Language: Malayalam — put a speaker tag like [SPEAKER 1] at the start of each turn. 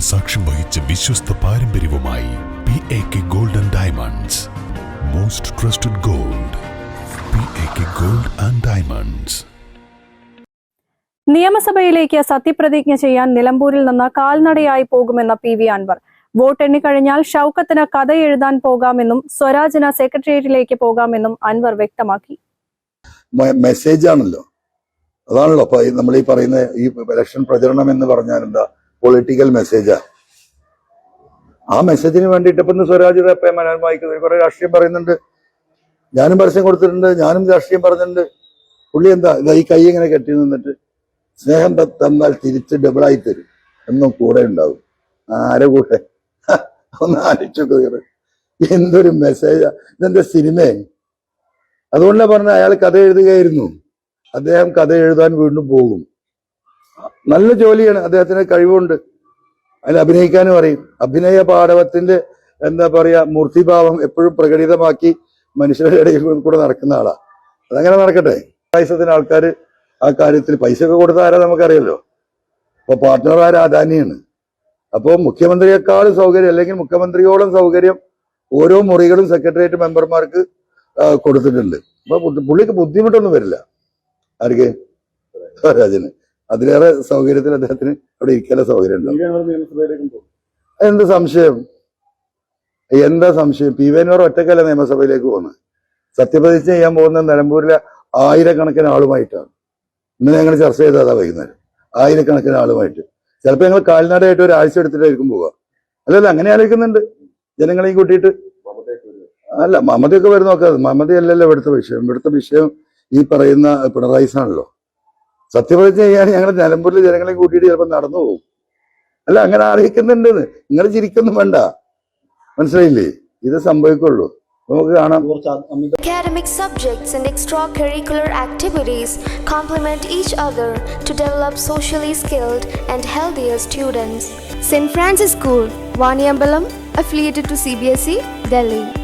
[SPEAKER 1] സാക്ഷ്യം വഹിച്ച വിശ്വസ്ത പാരമ്പര്യവുമായി P A K gold and diamonds most trusted gold P A K gold and diamonds
[SPEAKER 2] നിയമസഭയിലേക്ക് സത്യപ്രതിജ്ഞ ചെയ്യാൻ നിലമ്പൂരിൽ നിന്ന് കാൽനടയായി പോകുമെന്ന പി വി അൻവർ. വോട്ട് എണ്ണിക്കഴിഞ്ഞാൽ ഷൌക്കത്തിന് കഥ എഴുതാൻ പോകാമെന്നും സ്വരാജിന് സെക്രട്ടേറിയറ്റിലേക്ക് പോകാമെന്നും അൻവർ വ്യക്തമാക്കി.
[SPEAKER 3] മെസ്സേജ് ആണല്ലോ. അതാണല്ലോ നമ്മൾ ഈ പറയുന്ന ഈ ഇലക്ഷൻ പ്രചരണം എന്ന് പറഞ്ഞാൽ എന്താ പൊളിറ്റിക്കൽ മെസ്സേജാ ആ. മെസ്സേജിന് വേണ്ടിയിട്ട് ഇപ്പം സ്വരാജ് വായിക്കുന്നത് കുറെ രാഷ്ട്രീയം പറയുന്നുണ്ട്. ഞാനും പരസ്യം കൊടുത്തിട്ടുണ്ട്. ഞാനും രാഷ്ട്രീയം പറഞ്ഞിട്ടുണ്ട്. പുള്ളി എന്താ ഈ കൈ ഇങ്ങനെ കെട്ടി നിന്നിട്ട് സ്നേഹം തന്നാൽ തിരിച്ച് ഡബിളായി തരും. എന്നും കൂടെ ഉണ്ടാവും. ആരെ കൂടെ? ഒന്ന് ആലോചിച്ചു എന്തൊരു മെസ്സേജാ ഇതെന്താ സിനിമയെ അതുകൊണ്ടാണ് പറഞ്ഞ അയാൾ കഥ എഴുതുകയായിരുന്നു. അദ്ദേഹം കഥ എഴുതാൻ വീണ്ടും പോകും. നല്ല ജോലിയാണ്. അദ്ദേഹത്തിന് കഴിവുണ്ട്. അതിൽ അഭിനയിക്കാനും അറിയും. അഭിനയ പാടവത്തിന്റെ എന്താ പറയാ മൂർത്തിഭാവം എപ്പോഴും പ്രകടിതമാക്കി മനുഷ്യരുടെ ഇടയിൽ കൂടെ നടക്കുന്ന ആളാണ് അതങ്ങനെ നടക്കട്ടെ. പൈസത്തിന് ആൾക്കാർ ആ കാര്യത്തിൽ പൈസ ഒക്കെ കൊടുത്ത ആരാ നമുക്കറിയല്ലോ അപ്പൊ പാർട്ട്ണർ ആരാ അദാനിയാണ് അപ്പോൾ മുഖ്യമന്ത്രിയെക്കാളും സൗകര്യം അല്ലെങ്കിൽ മുഖ്യമന്ത്രിയോളം സൗകര്യം ഓരോ മുറികളും സെക്രട്ടേറിയറ്റ് മെമ്പർമാർക്ക് കൊടുത്തിട്ടുണ്ട്. അപ്പൊ പുള്ളിക്ക് ബുദ്ധിമുട്ടൊന്നും വരില്ല. ആർക്ക്? രാജന്. അതിലേറെ സൗകര്യത്തിന് അദ്ദേഹത്തിന് അവിടെ ഇരിക്കാനുള്ള സൗകര്യം ഉണ്ടാവും എന്ത് സംശയം? എന്താ സംശയം? പി വേനോർ ഒറ്റക്കല്ല നിയമസഭയിലേക്ക് പോകുന്നത്? സത്യപ്രതിജ്ഞ ചെയ്യാൻ പോകുന്ന നിലമ്പൂരിലെ ആയിരക്കണക്കിന് ആളുമായിട്ടാണ്. ഇന്ന് ഞങ്ങൾ ചർച്ച ചെയ്തതാ വൈകുന്നേരം. ആയിരക്കണക്കിന് ആളുമായിട്ട്. ചിലപ്പോൾ ഞങ്ങൾ കാൽനടയായിട്ട് ഒരാഴ്ച എടുത്തിട്ടായിരിക്കും പോവുക. അല്ലല്ല അങ്ങനെ ആലോചിക്കുന്നുണ്ട്. ജനങ്ങളെയും കൂട്ടിയിട്ട് അല്ല മമതയൊക്കെ വരുന്ന നോക്കാതെ മമതയല്ലല്ലോ ഇവിടുത്തെ വിഷയം. ഇവിടുത്തെ വിഷയം ഈ പറയുന്ന പിണറായിസ് ആണല്ലോ സത്യപ്രതിജ്ഞ ചെയ്യാൻ ഞങ്ങൾ നിലമ്പൂരിലെ ജനങ്ങളെ കൂട്ടിയിട്ട് ചിലപ്പോൾ നടന്നു പോകും അല്ല അങ്ങനെ ആലോചിക്കുന്നുണ്ടെന്ന് നിങ്ങൾ ചിരിക്കൊന്നും വേണ്ട മനസ്സിലായില്ലേ ഇത് സംഭവിക്കുള്ളൂ നമുക്ക് കാണാം
[SPEAKER 4] Academic subjects and extracurricular activities complement each other to develop socially skilled and healthier students. St. Francis School, Vaniambalam, affiliated to CBSE, Delhi.